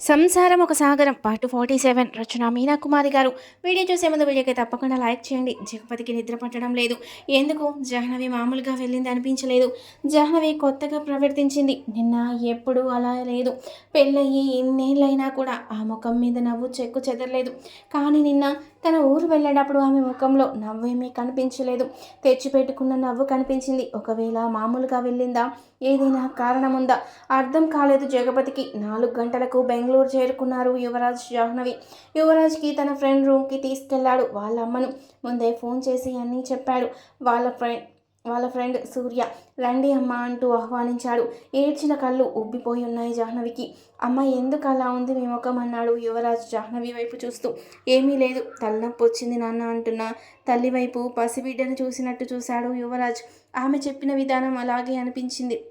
సంసారం ఒక సాగరం. Part forty seven. రచన మీనా కుమారి గారు. వీడియో చూసే ముందు వీడియోకి తప్పకుండా లైక్ చేయండి. జగపతికి నిద్ర పట్టడం లేదు. ఎందుకు? జాహ్నవి మామూలుగా వెళ్ళింది అనిపించలేదు. జాహ్నవి కొత్తగా ప్రవర్తించింది. నిన్న ఎప్పుడు అలా లేదు. పెళ్ళయ్యి ఎన్నేళ్ళైనా కూడా ఆ ముఖం మీద నవ్వు చెక్కు చెదరలేదు. కానీ నిన్న తన ఊరు వెళ్ళేటప్పుడు ఆమె ముఖంలో నవ్వేమీ కనిపించలేదు. తెచ్చిపెట్టుకున్న నవ్వు కనిపించింది. ఒకవేళ మామూలుగా వెళ్ళిందా? ఏదైనా కారణం ఉందా అర్థం కాలేదు జగపతికి. నాలుగు గంటలకు బెంగళూరు చేరుకున్నారు యువరాజ్ జాహ్నవి. యువరాజ్కి తన ఫ్రెండ్ రూమ్కి తీసుకెళ్ళాడు వాళ్ళ అమ్మను ముందే ఫోన్ చేసి అన్నీ చెప్పాడు. వాళ్ళ ఫ్రెండ్ వాళ్ళ ఫ్రెండ్ సూర్య రండి అమ్మ అంటూ ఆహ్వానించాడు. ఏడ్చిన కళ్ళు ఉబ్బిపోయి ఉన్నాయి జాహ్నవికి. అమ్మ ఎందుకు అలా ఉంది? మీ ముఖం అన్నాడు యువరాజ్ జాహ్నవి వైపు చూస్తూ. ఏమీ లేదు తలనొప్పి వచ్చింది నాన్న అంటున్న తల్లి వైపు పసిబిడ్డను చూసినట్టు చూశాడు యువరాజ్. ఆమె చెప్పిన విధానం అలాగే అనిపించింది.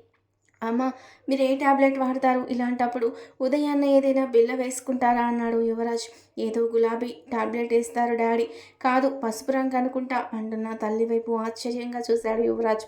అమ్మ మీరు ఏ టాబ్లెట్ వాడతారు? ఇలాంటప్పుడు ఉదయాన్నే ఏదైనా బిల్ల వేసుకుంటారా? అన్నాడు యువరాజ్. ఏదో గులాబీ టాబ్లెట్ వేస్తారు డాడీ. కాదు పసుపు రంగు అనుకుంటా అంటున్న తల్లి వైపు ఆశ్చర్యంగా చూశాడు యువరాజ్.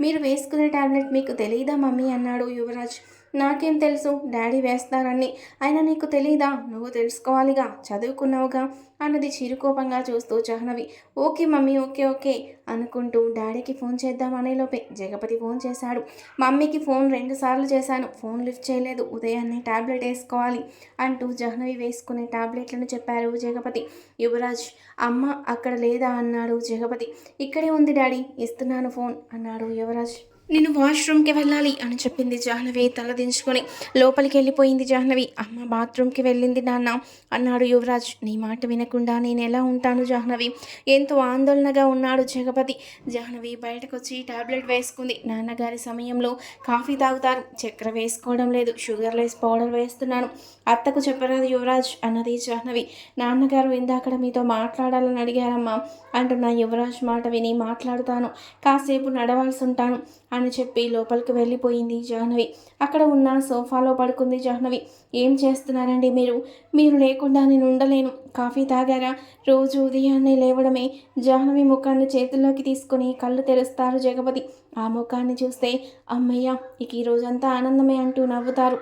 మీరు వేసుకునే టాబ్లెట్ మీకు తెలియదా మమ్మీ? అన్నాడు యువరాజ్. నాకేం తెలుసు? డాడీ వేస్తారని. అయినా నీకు తెలీదా? నువ్వు తెలుసుకోవాలిగా? చదువుకున్నావుగా? అన్నది చిరుకోపంగా చూస్తూ Jahnavi. Okay mummy okay okay అనుకుంటూ డాడీకి ఫోన్ చేద్దాం అనేలోపే జగపతి ఫోన్ చేశాడు. మమ్మీకి ఫోన్ రెండు సార్లు చేశాను. ఫోన్ లిఫ్ట్ చేయలేదు. ఉదయాన్నే టాబ్లెట్ వేసుకోవాలి అంటూ జాహ్నవి వేసుకునే టాబ్లెట్లను చెప్పారు జగపతి. యువరాజ్ అమ్మ అక్కడ లేదా? అన్నాడు జగపతి. ఇక్కడే ఉంది డాడీ ఇస్తున్నాను ఫోన్ అన్నాడు యువరాజ్. నేను వాష్రూమ్కి వెళ్ళాలి అని చెప్పింది జాహ్నవి తలదించుకొని లోపలికి వెళ్ళిపోయింది జాహ్నవి. అమ్మ బాత్రూమ్కి వెళ్ళింది నాన్న అన్నాడు యువరాజ్. నీ మాట వినకుండా నేను ఎలా ఉంటాను జాహ్నవి? ఎంతో ఆందోళనగా ఉన్నాడు జగపతి. జాహ్నవి బయటకు వచ్చి టాబ్లెట్ వేసుకుంది. నాన్నగారి సమయంలో కాఫీ తాగుతారు. చక్కెర వేసుకోవడం లేదు. షుగర్ లెస్ పౌడర్ వేస్తున్నాను. అత్తకు చెప్పరాదు యువరాజ్ అన్నది జాహ్నవి. నాన్నగారు ఇందాకడ మీతో మాట్లాడాలని అడిగారమ్మా. అంటున్న యువరాజ్ మాట విని మాట్లాడుతాను. కాసేపు నడవాల్సి ఉంటాను. అని చెప్పి లోపలికి వెళ్ళిపోయింది జాహ్నవి. అక్కడ ఉన్న సోఫాలో పడుకుంది జాహ్నవి. ఏం చేస్తున్నారండి మీరు? మీరు లేకుండా నేను ఉండలేను. కాఫీ తాగారా? రోజు ఉదయాన్నే లేవడమే. జాహ్నవి ముఖాన్ని చేతుల్లోకి తీసుకొని కళ్ళు తెరుస్తారు జగపతి. ఆ ముఖాన్ని చూస్తే అమ్మయ్య ఇక ఈ రోజంతా ఆనందమే అంటూ నవ్వుతారు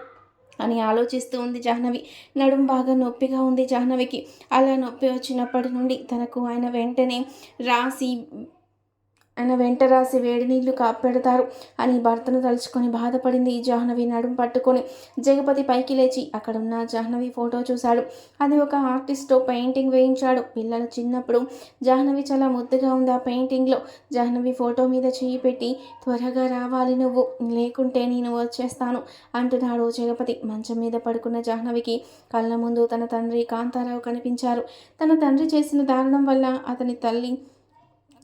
అని ఆలోచిస్తూ ఉంది జాహ్నవి. నడుం బాగా నొప్పిగా ఉంది జాహ్నవికి. అలా నొప్పి వచ్చినప్పటి నుండి తనకు ఆయన వెంటనే రాసి ఆయన వెంట రాసి వేడి నీళ్ళు కాపెడతారు అని భర్తను తలుచుకొని బాధపడింది. ఈ జాహ్నవి నడుం పట్టుకొని జగపతి పైకి లేచి అక్కడున్న జాహ్నవి ఫోటో చూశాడు. అది ఒక ఆర్టిస్ట్తో పెయింటింగ్ వేయించాడు. పిల్లలు చిన్నప్పుడు జాహ్నవి చాలా ముద్దుగా ఉంది ఆ పెయింటింగ్లో. జాహ్నవి ఫోటో మీద చేయి పెట్టి త్వరగా రావాలి నువ్వు. లేకుంటే నేను వచ్చేస్తాను అంటున్నాడు జగపతి. మంచం మీద పడుకున్న జాహ్నవికి కళ్ళ ముందు తన తండ్రి కాంతారావు కనిపించారు. తన తండ్రి చేసిన దారుణం వల్ల అతని తల్లి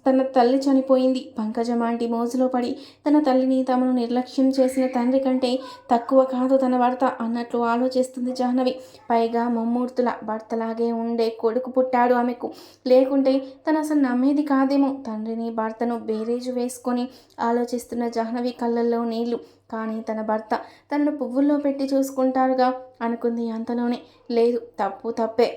తన తల్లి చనిపోయింది. పంకజమాంటి మోజులో పడి తన తల్లిని తమను నిర్లక్ష్యం చేసిన తండ్రి కంటే తక్కువ కాదు తన భర్త అన్నట్లు ఆలోచిస్తుంది జాహ్నవి. పైగా ముమ్మూర్తుల భర్తలాగే ఉండే కొడుకు పుట్టాడు ఆమెకు. లేకుంటే తను అసలు నమ్మేది కాదేమో. తండ్రిని భర్తను బేరేజు వేసుకొని ఆలోచిస్తున్న జాహ్నవి కళ్ళల్లో నీళ్ళు. కానీ తన భర్త తనను పువ్వుల్లో పెట్టి చూసుకుంటారుగా అనుకుంది అంతలోనే. లేదు తప్పు తప్పే.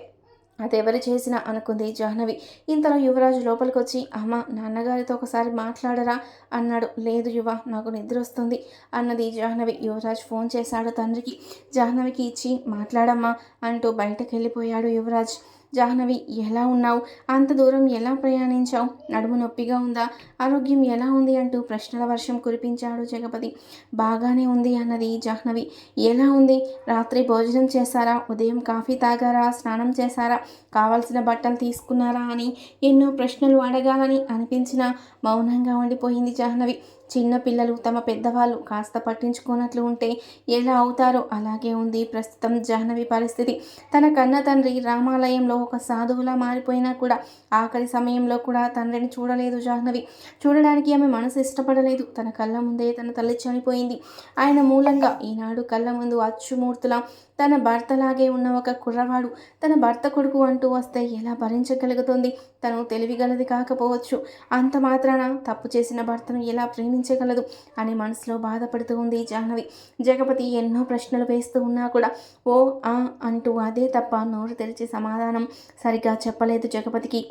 అదెవరు చేసినా అనుకుంది జాహ్నవి. ఇంతలో యువరాజు లోపలికి వచ్చి అమ్మ నాన్నగారితో ఒకసారి మాట్లాడరా అన్నాడు. లేదు యువ నాకు నిద్ర వస్తుంది అన్నది జాహ్నవి. యువరాజ్ ఫోన్ చేశాడు తండ్రికి. జాహ్నవికి ఇచ్చి మాట్లాడమ్మా అంటూ బయటకు వెళ్ళిపోయాడు యువరాజ్. జాహ్నవి ఎలా ఉన్నావు? అంత దూరం ఎలా ప్రయాణించావు? నడుము నొప్పిగా ఉందా? ఆరోగ్యం ఎలా ఉంది? అంటూ ప్రశ్నల వర్షం కురిపించాడు జగపతి. బాగానే ఉంది అన్నది జాహ్నవి. ఎలా ఉంది? రాత్రి భోజనం చేశారా? ఉదయం కాఫీ తాగారా? స్నానం చేశారా? కావాల్సిన బట్టలు తీసుకున్నారా? అని ఎన్నో ప్రశ్నలు అడగాలని అనిపించిన మౌనంగా ఉండిపోయింది జాహ్నవి. చిన్నపిల్లలు తమ పెద్దవాళ్ళు కాస్త పట్టించుకున్నట్లు ఉంటే ఎలా అవుతారో అలాగే ఉంది ప్రస్తుతం జాహ్నవి పరిస్థితి. తన కన్న తండ్రి రామాలయంలో ఒక సాధువులా మారిపోయినా కూడా ఆఖరి సమయంలో కూడా తండ్రిని చూడలేదు జాహ్నవి. చూడడానికి ఆమె మనసు ఇష్టపడలేదు. తన కళ్ళ ముందే తన తల్లి చనిపోయింది. ఆయన మూలంగా ఈనాడు కళ్ళ ముందు అచ్చుమూర్తుల తన భర్తలాగే ఉన్న ఒక కుర్రవాడు తన భర్త కొడుకు అంటూ వస్తే ఎలా భరించగలుగుతుంది? తను తెలివిగలది కాకపోవచ్చు. అంత మాత్రాన తప్పు చేసిన భర్తను ఎలా ప్రేమించగలదు అని మనసులో బాధపడుతూ ఉంది జాహ్నవి. జగపతి ఎన్నో ప్రశ్నలు వేస్తూ ఉన్నా కూడా ఓ ఆ అంటూ అదే తప్ప నోరు తెరిచి సమాధానం సరిగ్గా చెప్పలేదు జగపతికి.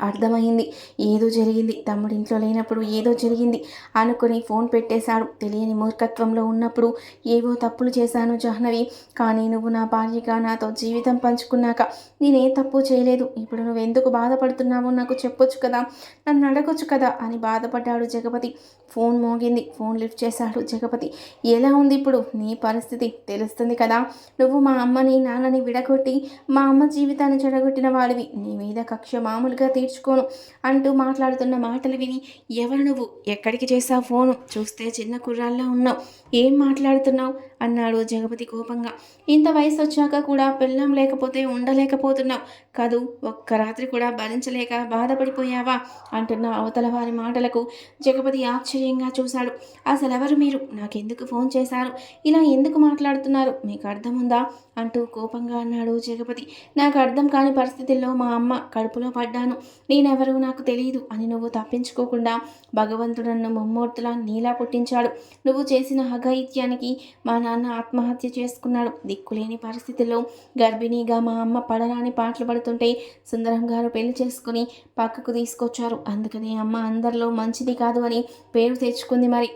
అర్థమైంది. ఏదో జరిగింది. తమ్ముడు ఇంట్లో లేనప్పుడు ఏదో జరిగింది అనుకుని ఫోన్ పెట్టేశాడు. తెలియని మూర్ఖత్వంలో ఉన్నప్పుడు ఏవో తప్పులు చేశాను జాహ్నవి. కానీ నువ్వు నా భార్యగా నాతో జీవితం పంచుకున్నాక నేనే తప్పు చేయలేదు. ఇప్పుడు నువ్వు ఎందుకు బాధపడుతున్నావో నాకు చెప్పొచ్చు కదా? నన్ను అడగొచ్చు కదా? అని బాధపడ్డాడు జగపతి. ఫోన్ మోగింది. ఫోన్ లిఫ్ట్ చేశాడు జగపతి. ఎలా ఉంది ఇప్పుడు? నీ పరిస్థితి తెలుస్తుంది కదా? నువ్వు మా అమ్మని నాన్నని విడగొట్టి మా అమ్మ జీవితాన్ని చెడగొట్టిన వాడివి. నీ మీద కక్ష మామూలుగా నేర్చుకోను అంటూ మాట్లాడుతున్న మాటలు విని ఎవరు నువ్వు? ఎక్కడికి చేసావు ఫోను? చూస్తే చిన్న కుర్రాల్లో ఉన్నావు. ఏం మాట్లాడుతున్నావు? అన్నాడు జగపతి కోపంగా. ఇంత వయసు వచ్చాక కూడా పిల్లం లేకపోతే ఉండలేకపోతున్నావు కాదు ఒక్క రాత్రి కూడా భరించలేక బాధపడిపోయావా? అంటున్న అవతల వారి మాటలకు జగపతి ఆశ్చర్యంగా చూశాడు. అసలు ఎవరు మీరు? నాకెందుకు ఫోన్ చేశారు? ఇలా ఎందుకు మాట్లాడుతున్నారు? మీకు అర్థముందా? అంటూ కోపంగా అన్నాడు జగపతి. నాకు అర్థం కాని పరిస్థితుల్లో మా అమ్మ కడుపులో పడ్డాను. నేనెవరూ నాకు తెలియదు అని నువ్వు తప్పించుకోకుండా భగవంతుడు నన్ను ముమ్మూర్తులా నీలా పుట్టించాడు. నువ్వు చేసిన అఘాయిత్యానికి మా నాన్న ఆత్మహత్య చేసుకున్నాడు. దిక్కులేని పరిస్థితుల్లో గర్భిణీగా మా అమ్మ పడరాని పాటలు పడుతుంటే సుందరం గారు పెళ్ళి చేసుకుని పక్కకు తీసుకొచ్చారు. అందుకని అమ్మ అందరిలో మంచిది కాదు అని పేరు తెచ్చుకుంది మరి.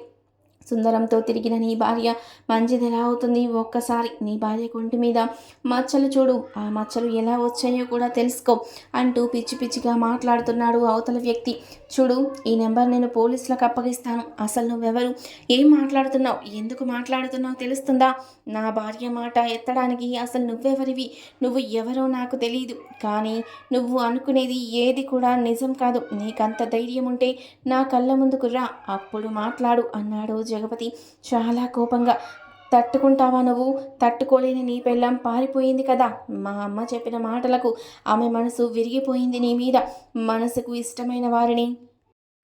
సుందరంతో తిరిగిన నీ భార్య మంచిది ఎలా అవుతుంది? ఒక్కసారి నీ భార్య కొంటి మీద మచ్చలు చూడు. ఆ మచ్చలు ఎలా వచ్చాయో కూడా తెలుసుకో అంటూ పిచ్చి పిచ్చిగా మాట్లాడుతున్నాడు అవతల వ్యక్తి. చూడు ఈ నెంబర్ నేను పోలీసులకు అప్పగిస్తాను. అసలు నువ్వెవరు? ఏం మాట్లాడుతున్నావు? ఎందుకు మాట్లాడుతున్నావు? తెలుస్తుందా? నా భార్య మాట ఎత్తడానికి అసలు నువ్వెవరివి? నువ్వు ఎవరో నాకు తెలియదు కానీ నువ్వు అనుకునేది ఏది కూడా నిజం కాదు. నీకంత ధైర్యం ఉంటే నా కళ్ళ ముందుకు రా. అప్పుడు మాట్లాడు అన్నాడు జగపతి. చాలా కోపంగా తట్టుకుంటావా నువ్వు? తట్టుకోలేని నీ పెళ్ళం పారిపోయింది కదా? మా అమ్మ చెప్పిన మాటలకు ఆమె మనసు విరిగిపోయింది నీ మీద. మనసుకు ఇష్టమైన వారిని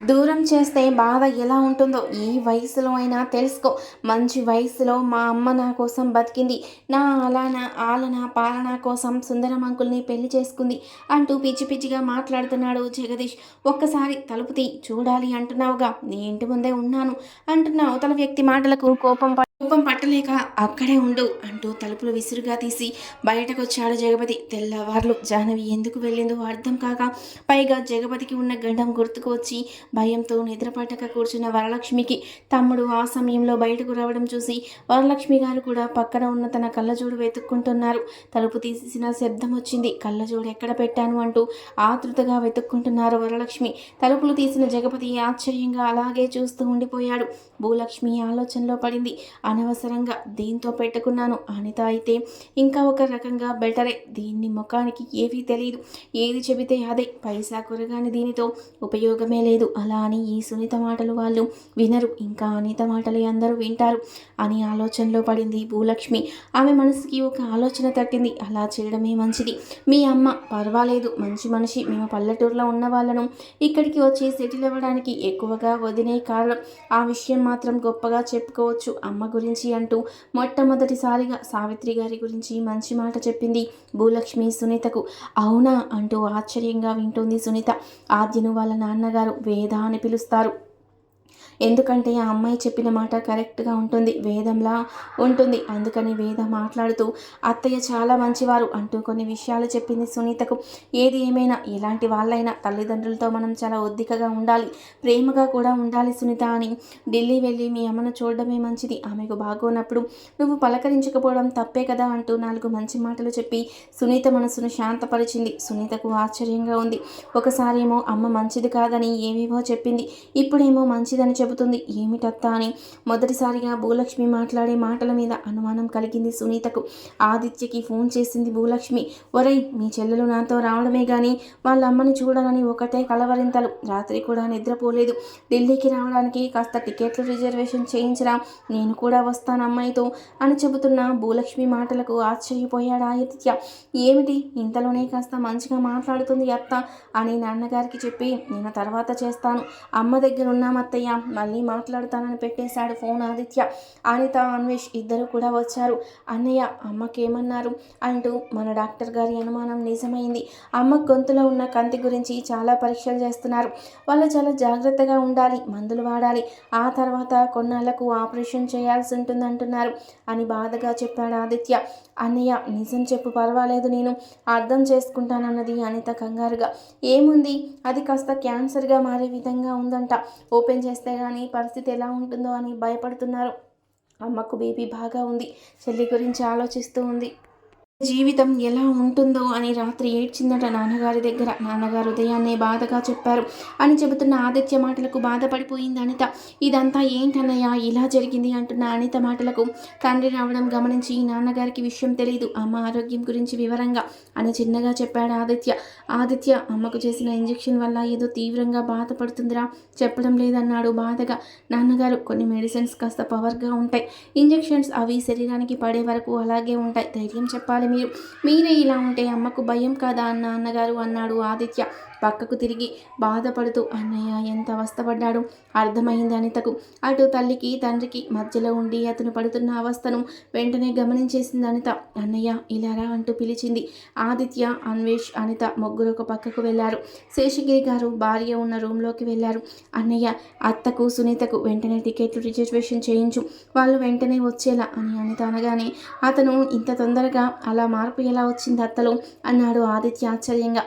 దూరం చేస్తే బాధ ఎలా ఉంటుందో ఈ వయసులో అయినా తెలుసుకో. మంచి వయసులో మా అమ్మ నా కోసం బతికింది. నా అలాన ఆలన పాలన కోసం సుందరం అంకుల్ని పెళ్ళి చేసుకుంది అంటూ పిచ్చి పిచ్చిగా మాట్లాడుతున్నాడు జగదీష్. ఒక్కసారి తలుపు తీ చూడాలి అంటున్నావుగా. నీ ఇంటి ముందే ఉన్నాను అంటున్న అవతల వ్యక్తి మాటలకు కోపం కోపం పట్టలేక అక్కడే ఉండు అంటూ తలుపులు విసురుగా తీసి బయటకు వచ్చాడు జగపతి. తెల్లవార్లు జాహ్నవి ఎందుకు వెళ్ళిందో అర్థం కాక పైగా జగపతికి ఉన్న గండం గుర్తుకు వచ్చి భయంతో నిద్రపట్టక కూర్చున్న వరలక్ష్మికి తమ్ముడు ఆ సమయంలో బయటకు రావడం చూసి వరలక్ష్మి గారు కూడా పక్కన ఉన్న తన కళ్ళజోడు వెతుక్కుంటున్నారు. తలుపు తీసిన శబ్దం వచ్చింది. కళ్ళజోడు ఎక్కడ పెట్టాను అంటూ ఆతృతగా వెతుక్కుంటున్నారు వరలక్ష్మి. తలుపులు తీసిన జగపతి ఆశ్చర్యంగా అలాగే చూస్తూ ఉండిపోయాడు. భూలక్ష్మి ఆలోచనలో పడింది. అనవసరంగా దీంతో పెట్టుకున్నాను. అనిత అయితే ఇంకా ఒక రకంగా బెటరే. దీన్ని ముఖానికి ఏవీ తెలియదు ఏది చెబితే అదే. పైసా కొరగాని దీనితో ఉపయోగమే లేదు. అలా అని ఈ సునీత మాటలు వాళ్ళు వినరు. ఇంకా అనిత మాటలే అందరూ వింటారు. అని ఆలోచనలో పడింది భూలక్ష్మి. ఆమె మనసుకి ఒక ఆలోచన తట్టింది. అలా చేయడమే మంచిది. మీ అమ్మ పర్వాలేదు. మంచి మనిషి. మేము పల్లెటూరులో ఉన్న వాళ్ళను ఇక్కడికి వచ్చి సెటిల్ అవ్వడానికి ఎక్కువగా వదిలే కారణం. ఆ విషయం మాత్రం గొప్పగా చెప్పుకోవచ్చు. అమ్మ గురించి గురించి అంటూ మొట్టమొదటిసారిగా సావిత్రి గారి గురించి మంచి మాట చెప్పింది భూలక్ష్మి సునీతకు. అవునా? అంటూ ఆశ్చర్యంగా వింటుంది సునీత. ఆద్యను వాళ్ళ నాన్నగారు వేద అని పిలుస్తారు. ఎందుకంటే ఆ అమ్మాయి చెప్పిన మాట కరెక్ట్గా ఉంటుంది వేదంలా ఉంటుంది. అందుకని వేద మాట్లాడుతూ అత్తయ్య చాలా మంచివారు అంటూ కొన్ని విషయాలు చెప్పింది సునీతకు. ఏది ఏమైనా ఎలాంటి వాళ్ళైనా తల్లిదండ్రులతో మనం చాలా ఒద్దికగా ఉండాలి ప్రేమగా కూడా ఉండాలి సునీత అని. ఢిల్లీ వెళ్ళి మీ అమ్మను చూడడమే మంచిది ఆమెకు బాగోనప్పుడు నువ్వు పలకరించకపోవడం తప్పే కదా అంటూ నాలుగు మంచి మాటలు చెప్పి సునీత మనసును శాంతపరిచింది. సునీతకు ఆశ్చర్యంగా ఉంది. ఒకసారేమో అమ్మ మంచిది కాదని ఏవేవో చెప్పింది ఇప్పుడేమో మంచిదని చెబుతుంది ఏమిటత్తా అని మొదటిసారిగా భూలక్ష్మి మాట్లాడే మాటల మీద అనుమానం కలిగింది సునీతకు. ఆదిత్యకి ఫోన్ చేసింది భూలక్ష్మి. ఒరేయ్ మీ చెల్లెలు నాతో రావడమే కానీ వాళ్ళ అమ్మని చూడాలని ఒకటే కలవరింతలు. రాత్రి కూడా నిద్రపోలేదు. ఢిల్లీకి రావడానికి కాస్త టికెట్లు రిజర్వేషన్ చేయించరా? నేను కూడా వస్తాను అమ్మాయితో అని చెబుతున్న భూలక్ష్మి మాటలకు ఆశ్చర్యపోయాడు ఆదిత్య. ఏమిటి? ఇంతలోనే కాస్త మంచిగా మాట్లాడుతుంది అత్త అని నాన్నగారికి చెప్పి నేను తర్వాత చేస్తాను. అమ్మ దగ్గర ఉన్నామత్తయ్య మళ్ళీ మాట్లాడుతానని పెట్టేశాడు ఫోన్ ఆదిత్య. అనిత అన్వేష్ ఇద్దరు కూడా వచ్చారు. అన్నయ్య అమ్మకేమన్నారు? అంటూ మన డాక్టర్ గారి అనుమానం నిజమైంది. అమ్మ గొంతులో ఉన్న కంతి గురించి చాలా పరీక్షలు చేస్తున్నారు. వాళ్ళు చాలా జాగ్రత్తగా ఉండాలి మందులు వాడాలి. ఆ తర్వాత కొన్నాళ్ళకు ఆపరేషన్ చేయాల్సి ఉంటుంది అంటున్నారు అని బాధగా చెప్పాడు ఆదిత్య. అన్నయ్య నిజం చెప్పు పర్వాలేదు నేను అర్థం చేసుకుంటానన్నది అనిత కంగారుగా. ఏముంది? అది కాస్త క్యాన్సర్గా మారే విధంగా ఉందంట. ఓపెన్ చేస్తే కానీ పరిస్థితి ఎలా ఉంటుందో అని భయపడుతున్నారు. అమ్మకు బీపీ బాగా ఉంది. చెల్లి గురించి ఆలోచిస్తూ ఉంది. జీవితం ఎలా ఉంటుందో అని రాత్రి ఏడ్చిందట నాన్నగారి దగ్గర. నాన్నగారు ఉదయాన్నే బాధగా చెప్పారు. అని చెబుతున్న ఆదిత్య మాటలకు బాధపడిపోయింది అనిత ఇదంతా ఏంటన్నయ్యా? ఇలా జరిగింది అంటున్న అనిత మాటలకు తండ్రి రావడం గమనించి నాన్నగారికి విషయం తెలియదు అమ్మ ఆరోగ్యం గురించి వివరంగా అని చిన్నగా చెప్పాడు ఆదిత్య. ఆదిత్య అమ్మకు చేసిన ఇంజెక్షన్ వల్ల ఏదో తీవ్రంగా బాధపడుతుందిరా చెప్పడం లేదన్నాడు బాధగా. నాన్నగారు కొన్ని మెడిసిన్స్ కాస్త పవర్గా ఉంటాయి. ఇంజెక్షన్స్ అవి శరీరానికి పడే వరకు అలాగే ఉంటాయి. ధైర్యం చెప్పాలి మీరు. మీరే ఇలా ఉంటే అమ్మకు భయం కాదా అన్న అన్నగారు అన్నాడు ఆదిత్య. పక్కకు తిరిగి బాధపడుతూ అన్నయ్య ఎంత అవస్థపడ్డాడు? అర్థమైంది అనితకు. అటు తల్లికి తండ్రికి మధ్యలో ఉండి అతను పడుతున్న అవస్థను వెంటనే గమనించేసింది అనిత. అన్నయ్య ఇలారా అంటూ పిలిచింది ఆదిత్య అన్వేష్ అనిత ముగ్గురు ఒక పక్కకు వెళ్ళారు శేషగిరి గారు భార్య ఉన్న రూమ్లోకి వెళ్ళారు అన్నయ్య అత్తకు సునీతకు వెంటనే టికెట్లు రిజర్వేషన్ చేయించు. వాళ్ళు వెంటనే వచ్చేలా అని అనిత అనగానే అతను ఇంత తొందరగా అలా మార్పు ఎలా వచ్చింది అత్తలో? అన్నాడు ఆదిత్య ఆశ్చర్యంగా.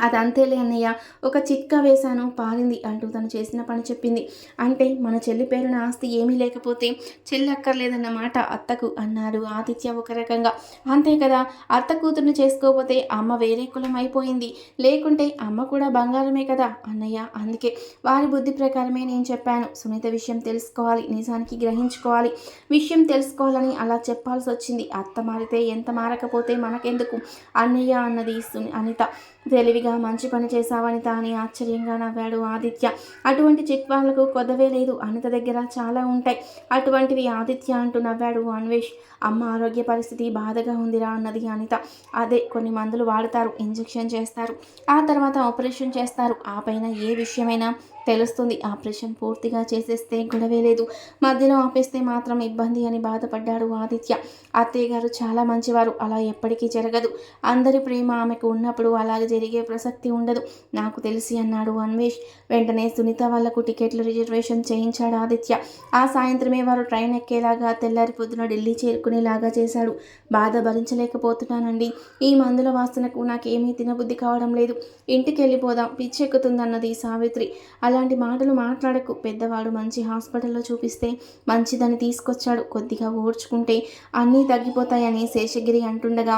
అదంతేలే అన్నయ్య. ఒక చిట్కా వేశాను. పారింది అంటూ తను చేసిన పని చెప్పింది. అంటే మన చెల్లి పేరున ఆస్తి ఏమీ లేకపోతే చెల్లి అక్కర్లేదన్నమాట అత్తకు అన్నాడు ఆదిత్య ఒక రకంగా. అంతే కదా అత్త కూతుర్ని చేసుకోకపోతే అమ్మ వేరే కులం అయిపోయింది. లేకుంటే అమ్మ కూడా బంగారమే కదా అన్నయ్య అందుకే. వారి బుద్ధి ప్రకారమే నేను చెప్పాను. సునీత విషయం తెలుసుకోవాలి నిజానికి గ్రహించుకోవాలి. విషయం తెలుసుకోవాలని అలా చెప్పాల్సి వచ్చింది. అత్త మారితే ఎంత మారకపోతే మనకెందుకు? అన్నయ్య అన్నది సుని అనిత తెలివిగా మంచి పని చేశావని తాని అని ఆశ్చర్యంగా నవ్వాడు ఆదిత్య. అటువంటి చిట్వాళ్ళకు కొదవే లేదు. అనిత దగ్గర చాలా ఉంటాయి. అటువంటివి ఆదిత్య అంటూ నవ్వాడు అన్వేష్. అమ్మ ఆరోగ్య పరిస్థితి బాధగా ఉందిరా అన్నది అనిత. అదే కొన్ని మందులు వాడతారు ఇంజెక్షన్ చేస్తారు. ఆ తర్వాత ఆపరేషన్ చేస్తారు. ఆ పైన ఏ విషయమైనా తెలుస్తుంది. ఆపరేషన్ పూర్తిగా చేసేస్తే గొడవే లేదు. మధ్యలో ఆపేస్తే మాత్రం ఇబ్బంది అని బాధపడ్డాడు ఆదిత్య. అత్తయ్య గారు చాలా మంచివారు. అలా ఎప్పటికీ జరగదు. అందరి ప్రేమ ఆమెకు ఉన్నప్పుడు అలాగే జరిగే ప్రసక్తి ఉండదు. నాకు తెలిసి అన్నాడు అన్వేష్. వెంటనే సునీత వాళ్ళకు టికెట్లు రిజర్వేషన్ చేయించాడు ఆదిత్య. ఆ సాయంత్రమే వారు ట్రైన్ ఎక్కేలాగా తెల్లారి పొద్దున ఢిల్లీ చేరుకునేలాగా చేశాడు. బాధ భరించలేకపోతున్నానండి. ఈ మందుల వాసనకు నాకేమీ తినబుద్ధి కావడం లేదు. ఇంటికి వెళ్ళిపోదాం పిచ్చెక్కుతుందన్నది సావిత్రి. అలా అలాంటి మాటలు మాట్లాడకు. పెద్దవాడు మంచి హాస్పిటల్లో చూపిస్తే మంచిదని తీసుకొచ్చాడు. కొద్దిగా ఓర్చుకుంటే అన్నీ తగ్గిపోతాయని శేషగిరి అంటుండగా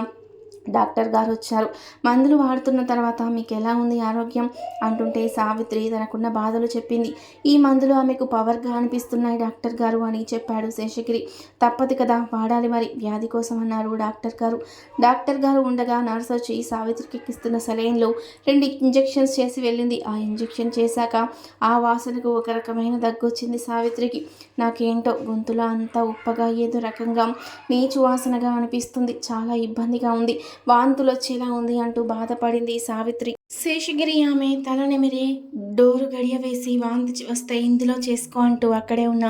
డాక్టర్ గారు వచ్చారు. మందులు వాడుతున్న తర్వాత మీకు ఎలా ఉంది ఆరోగ్యం? అంటుంటే సావిత్రి తనకున్న బాధలు చెప్పింది. ఈ మందులు ఆమెకు పవర్గా అనిపిస్తున్నాయి డాక్టర్ గారు అని చెప్పాడు శేషగిరి. తప్పదు కదా వాడాలి మరి వ్యాధి కోసం అన్నారు డాక్టర్ గారు. డాక్టర్ గారు ఉండగా నర్స్ వచ్చి సావిత్రికి ఎక్కిస్తున్న సలైన్లో రెండు ఇంజెక్షన్స్ చేసి వెళ్ళింది. ఆ ఇంజెక్షన్ చేశాక ఆ వాసనకు ఒక రకమైన దగ్గు వచ్చింది సావిత్రికి. నాకేంటో గొంతులో అంతా ఉప్పగా ఏదో రకంగా నీచు వాసనగా అనిపిస్తుంది. చాలా ఇబ్బందిగా ఉంది. వాంతులు వచ్చేలా ఉంది అంటూ బాధపడింది సావిత్రి. శేషగిరి ఆమె తలనెమిరి డోరు గడియ వేసి వాంతి వస్తే ఇందులో చేసుకో అంటూ అక్కడే ఉన్న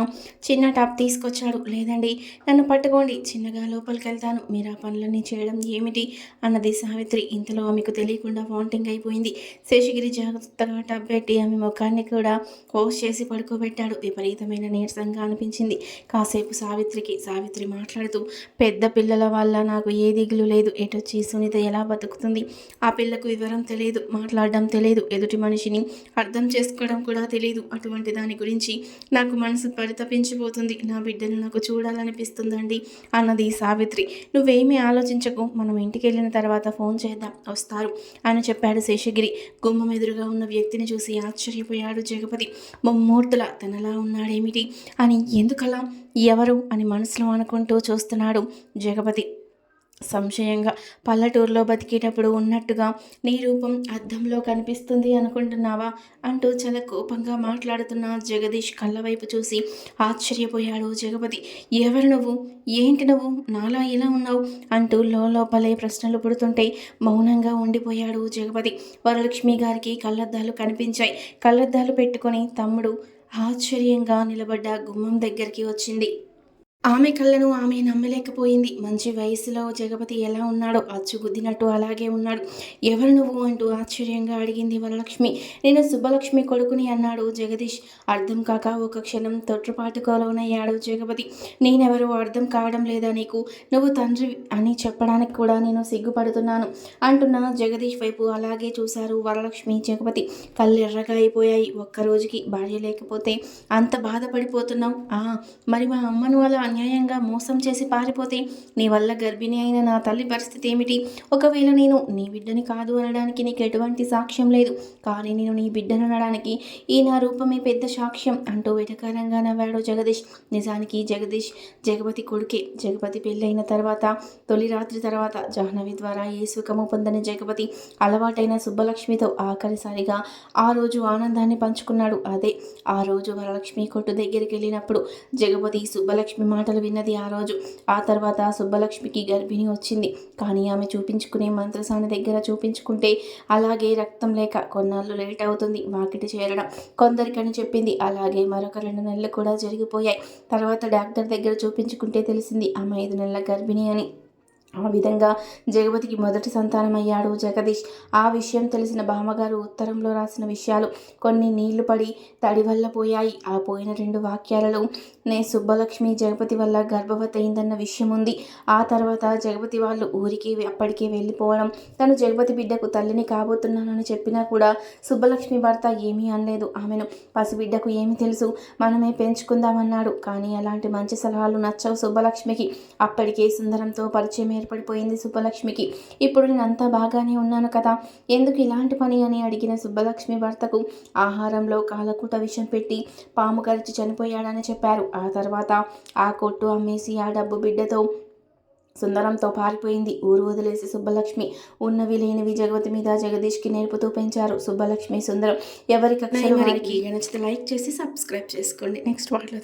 చిన్న టాప్ తీసుకొచ్చాడు. లేదండి నన్ను పట్టుకోండి చిన్నగా లోపలికి వెళ్తాను మీరు ఆ పనులన్నీ చేయడం ఏమిటి? అన్నది సావిత్రి. ఇంతలో ఆమెకు తెలియకుండా వాంటింగ్ అయిపోయింది. శేషగిరి జాగ్రత్తగా టబ్ పెట్టి ఆమె ముఖాన్ని కూడా వాష్ చేసి పడుకోబెట్టాడు. విపరీతమైన నీరసంగా అనిపించింది. కాసేపు సావిత్రికి సావిత్రి మాట్లాడుతూ పెద్ద పిల్లల వల్ల నాకు ఏ దిగులు లేదు. ఎటొచ్చి సునీత ఎలా బతుకుతుంది? ఆ పిల్లకు వివరం తెలియదు. మాట్లాడడం తెలియదు. ఎదుటి మనిషిని అర్థం చేసుకోవడం కూడా తెలియదు. అటువంటి దాని గురించి నాకు మనసు పరితపించిపోతుంది. నా బిడ్డను నాకు చూడాలనిపిస్తుందండి అన్నది సావిత్రి. నువ్వేమీ ఆలోచించకు. మనం ఇంటికి వెళ్ళిన తర్వాత ఫోన్ చేద్దాం. వస్తారు అని చెప్పాడు శేషగిరి. గుమ్మం ఎదురుగా ఉన్న వ్యక్తిని చూసి ఆశ్చర్యపోయాడు జగపతి. ముమ్మూర్తుల తనలా ఉన్నాడేమిటి అని. ఎందుకలా? ఎవరు? అని మనసులో అనుకుంటూ చూస్తున్నాడు జగపతి. సంశయంగా పల్లెటూరులో బతికేటప్పుడు ఉన్నట్టుగా నీ రూపం అద్దంలో కనిపిస్తుంది అనుకుంటున్నావా? అంటూ చాలా కోపంగా మాట్లాడుతున్న జగదీష్ కళ్ళ వైపు చూసి ఆశ్చర్యపోయాడు జగపతి. ఎవరు నువ్వు? ఏంటి నువ్వు? నాలా ఇలా ఉన్నావు? అంటూ లోపలే ప్రశ్నలు పుడుతుంటే మౌనంగా ఉండిపోయాడు జగపతి. వరలక్ష్మి గారికి కళ్ళద్దాలు కనిపించాయి. కళ్ళద్దాలు పెట్టుకొని తమ్ముడు ఆశ్చర్యంగా నిలబడ్డ గుమ్మం దగ్గరికి వచ్చింది. ఆమె కళ్ళను ఆమె నమ్మలేకపోయింది. మంచి వయసులో జగపతి ఎలా ఉన్నాడో అచ్చుగుద్దినట్టు అలాగే ఉన్నాడు. ఎవరు నువ్వు అంటూ ఆశ్చర్యంగా అడిగింది వరలక్ష్మి. నేను సుబ్బలక్ష్మి కొడుకుని అన్నాడు జగదీష్. అర్థం కాక ఒక క్షణం తొట్టుపాటుకోలోనయ్యాడు జగపతి. నేనెవరు అర్థం కావడం లేదా నీకు? నువ్వు తండ్రి అని చెప్పడానికి కూడా నేను సిగ్గుపడుతున్నాను అంటున్న జగదీష్ వైపు అలాగే చూశారు వరలక్ష్మి జగపతి. కళ్ళు ఎర్రగా అయిపోయాయి. ఒక్క రోజుకి భార్య లేకపోతే అంత బాధపడిపోతున్నావు? ఆ మరి మా అమ్మను అలా అన్యాయంగా మోసం చేసి పారిపోతే నీ వల్ల గర్భిణి అయిన నా తల్లి పరిస్థితి ఏమిటి? ఒకవేళ నేను నీ బిడ్డని కాదు అనడానికి నీకు ఎటువంటి సాక్ష్యం లేదు. కానీ నేను నీ బిడ్డను అనడానికి ఈ నా రూపమే పెద్ద సాక్ష్యం అంటూ వెటకారంగా నవ్వాడు జగదీష్. నిజానికి జగదీష్ జగపతి కొడుకే. జగపతి పెళ్ళైన తర్వాత తొలి రాత్రి తర్వాత జాహ్నవి ద్వారా ఏ సుఖము పొందని జగపతి అలవాటైన సుబ్బలక్ష్మితో ఆఖరిసారిగా ఆ రోజు ఆనందాన్ని పంచుకున్నాడు. అదే ఆ రోజు వరలక్ష్మి కొట్టు దగ్గరికి వెళ్ళినప్పుడు జగపతి సుబ్బలక్ష్మి మాటలు విన్నది ఆ రోజు. ఆ తర్వాత సుబ్బలక్ష్మికి గర్భిణి వచ్చింది. కానీ ఆమె చూపించుకునే మంత్రసాని దగ్గర చూపించుకుంటే అలాగే రక్తం లేక కొన్నాళ్ళు లేట్ అవుతుంది వాకిటి చేరడం. కొందరికని చెప్పింది. అలాగే మరొక రెండు నెలలు కూడా జరిగిపోయాయి. తర్వాత డాక్టర్ దగ్గర చూపించుకుంటే తెలిసింది ఆమె ఐదు నెలల గర్భిణి అని. ఆ విధంగా జగపతికి మొదటి సంతానం అయ్యాడు జగదీష్. ఆ విషయం తెలిసిన బామ్మగారు ఉత్తరంలో రాసిన విషయాలు కొన్ని నీళ్ళు పడి తడి వల్ల పోయాయి. ఆ పోయిన రెండు వాక్యాలలో నే సుబ్బలక్ష్మి జగపతి వల్ల గర్భవతి అయిందన్న విషయం ఉంది ఆ తర్వాత జగపతి వాళ్ళు ఊరికి అప్పటికే వెళ్ళిపోవడం తను జగపతి బిడ్డకు తల్లిని కాబోతున్నానని చెప్పినా కూడా సుబ్బలక్ష్మి భర్త ఏమీ అనలేదు. ఆమెను పసిబిడ్డకు ఏమి తెలుసు? మనమే పెంచుకుందామన్నాడు. కానీ అలాంటి మంచి సలహాలు నచ్చవు సుబ్బలక్ష్మికి. అప్పటికే సుందరంతో పరిచయం ఏర్పడిపోయింది సుబ్బలక్ష్మికి. ఇప్పుడు నేను అంతా బాగానే ఉన్నాను కదా. ఎందుకు ఇలాంటి పని అని అడిగిన సుబ్బలక్ష్మి భర్తకు ఆహారంలో కాలకూట విషం పెట్టి పాము కరిచి చనిపోయాడని చెప్పారు. ఆ తర్వాత ఆ కొట్టు అమ్మేసి ఆ డబ్బు బిడ్డతో సుందరంతో పారిపోయింది. ఊరు వదిలేసి సుబ్బలక్ష్మి ఉన్నవి లేనివి జగవతి మీద జగదీష్కి నేర్పుతూ పెంచారు. సుబ్బలక్ష్మి సుందరం ఎవరికి నచ్చితే లైక్ చేసి సబ్స్క్రైబ్ చేసుకోండి. నెక్స్ట్ వాటిలో